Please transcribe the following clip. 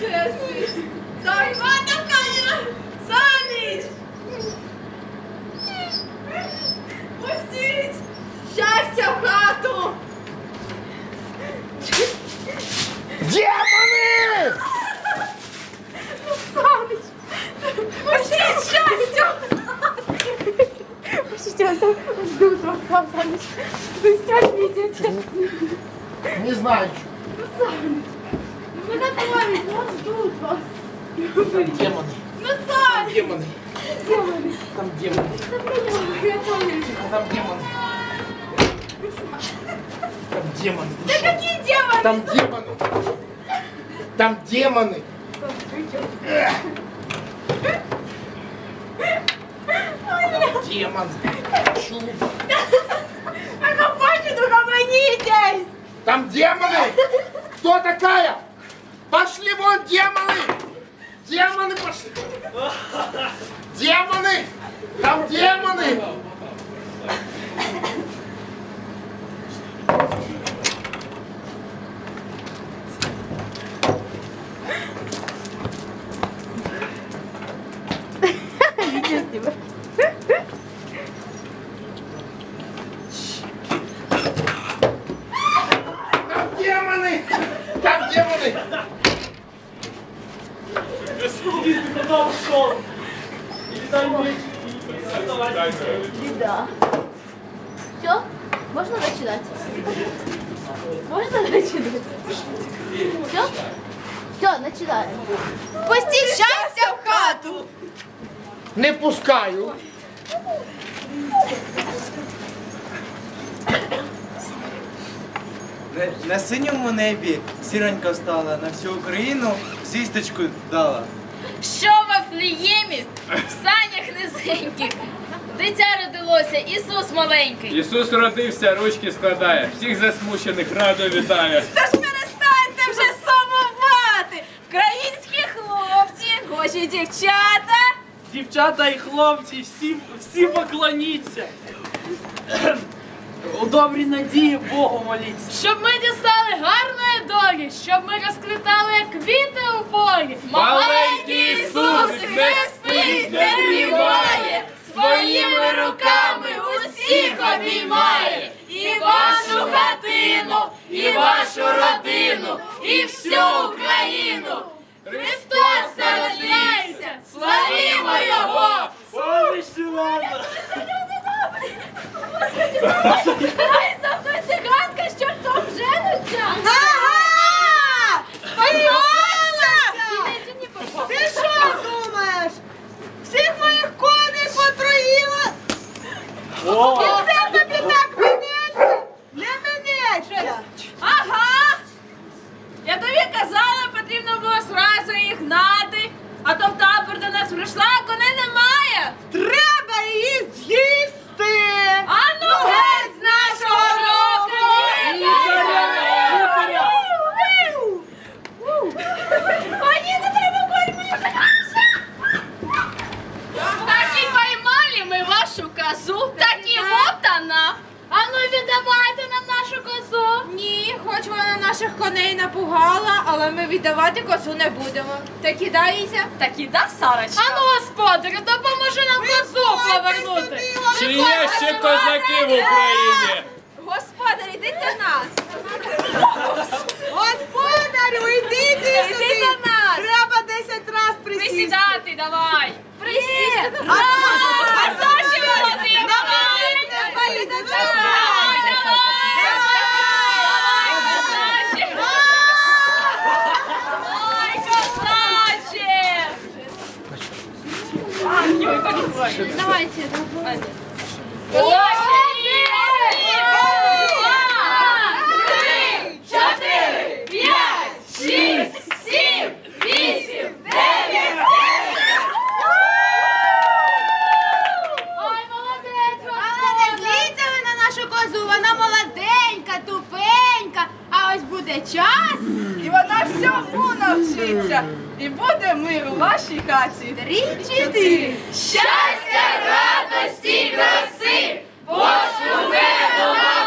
Yes. Sorry, what? сам звонишь. Ну, сейчас видите. Не знаю еще. Ну, сам. Мы ну, готовились, вот ждут вас. Демоны. Ну, сам. Демоны. Демоны. Там демоны. Типа, там демоны. Там демоны. Да какие демоны? Там демоны. Там демоны. Там демоны. Чуб. А хочет, угомонитесь! Там демоны! Кто такая? Пошли вон, демоны! Демоны пошли! Демоны! Там демоны! Там есть? Беда. Все? Можно начинать? Можно начинать? Все? Все, начинаем. Пустіть щастя в хату! Не пускаю. На, на синьому небі сіронька встала, на всю Україну звісточку дала. Що в Вафліємі в санях низеньких? Дитя родилося, Ісус маленький. Ісус родився, ручки складає, всіх засмучених радо вітає. Та ж перестаньте вже сумувати! Українські хлопці, гоші дівчата! Дівчата і хлопці, всі, всі поклоніться. У добрій надії Богу моліться. Щоб ми дістали гарної долі, щоб ми розквітали, як квіти у полі. Маленький і всю Україну. Христос народився, славімо Його! Ой, ладно. Ай, за мною циганка з чортом женуться! Ага! Попав. Ти що думаєш? Всіх моїх коней потроїла! О, наших коней напугала, але ми віддавати косу не будемо. Та кидайся. Так і да, Сарочка? А ну, господарю, допоможи нам козу повернути. Чи є ще козаки в Україні? Господар, іди до нас. Господарю, іди ти сюди. до нас. Треба 10 раз присісти. Присідати давай. Присісти. А, А Саші молодий, давай. Давай, давай. Давай, давай. Давай, козаче. Давайте, давайте. Навчиться. І буде мир у вашій хаті. Три, чотири. Щастя, радості, краси, Божу до нам